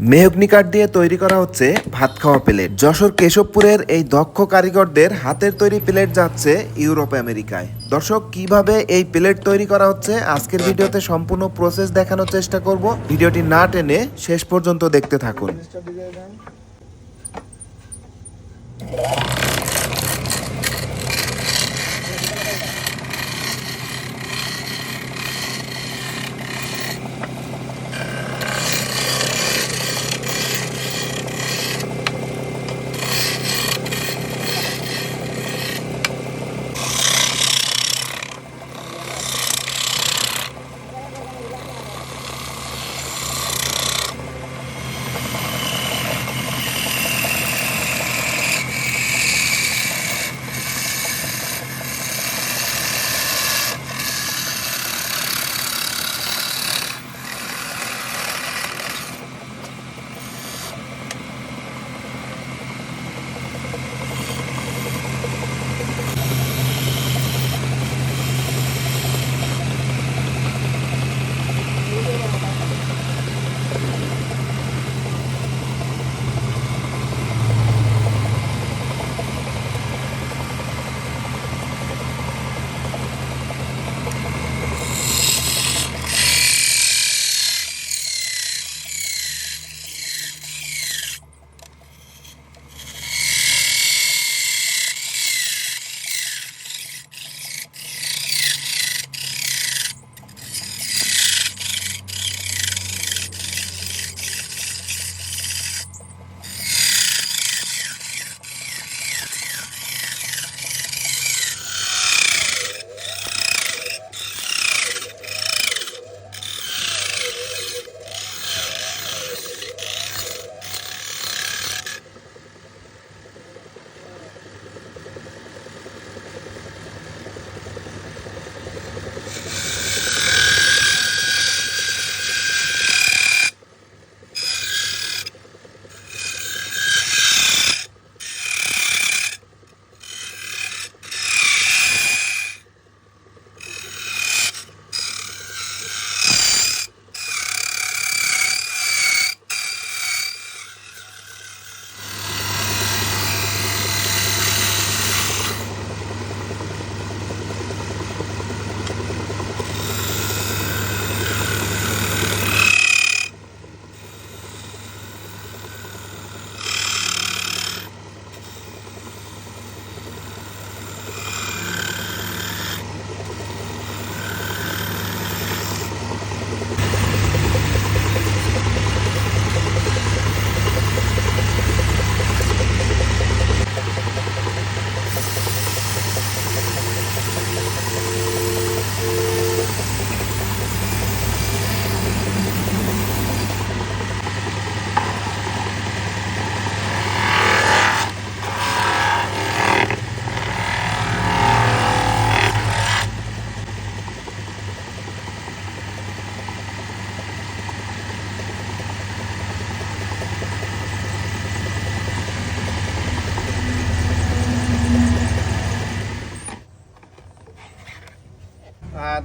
Mahogany কাঠ দিয়ে তৈরি করা হচ্ছে ভাত খাওয়া প্লেট। যশোর কেশবপুরের এই দক্ষ কারিগরদের হাতের তৈরি প্লেট যাচ্ছে ইউরোপ, আমেরিকায়। দর্শক, কীভাবে এই প্লেট তৈরি করা হচ্ছে? আজকের ভিডিওতে সম্পূর্ণ প্রসেস দেখানোর চেষ্টা করব। ভিডিওটি না টেনে শেষ পর্যন্ত দেখতে থাকুন।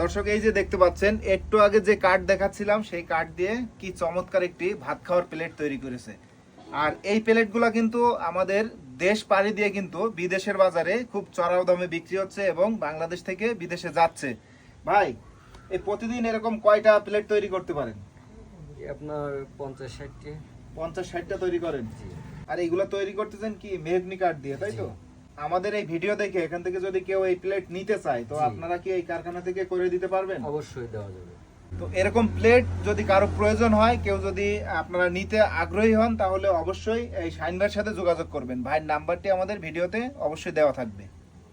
দর্শক এই যে দেখতে পাচ্ছেন একটু আগে যে কাঠ দেখাচ্ছিলাম সেই কাঠ দিয়ে কি চমৎকার একটি ভাত খাওয়ার প্লেট তৈরি করেছে। আর এই প্লেটগুলো কিন্তু আমাদের দেশ পাড়ি দিয়ে কিন্তু বিদেশের বাজারে খুব চড়াও দামে বিক্রি হচ্ছে এবং বাংলাদেশ থেকে বিদেশে যাচ্ছে। ভাই এই প্রতিদিন এরকম কয়টা প্লেট তৈরি করতে পারেন? আপনার পঞ্চাশ ষাটটি। পঞ্চাশ ষাটটা তৈরি করেন। আর এইগুলো তৈরি করতেছেন কি মেহগনি কাঠ দিয়ে তাই তো? আমাদের এই ভিডিও দেখে এখান থেকে যদি কেউ এই প্লেট নিতে চায় তো আপনারা কি এই কারখানা থেকে করে দিতে পারবেন? অবশ্যই দেওয়া যাবে। তো এরকম প্লেট যদি কারও প্রয়োজন হয় কেউ যদি আপনারা নিতে আগ্রহী হন তাহলে অবশ্যই এই সাইনবার সাথে যোগাযোগ করবেন। ভাইয়ের নাম্বারটি আমাদের ভিডিওতে অবশ্যই দেওয়া থাকবে।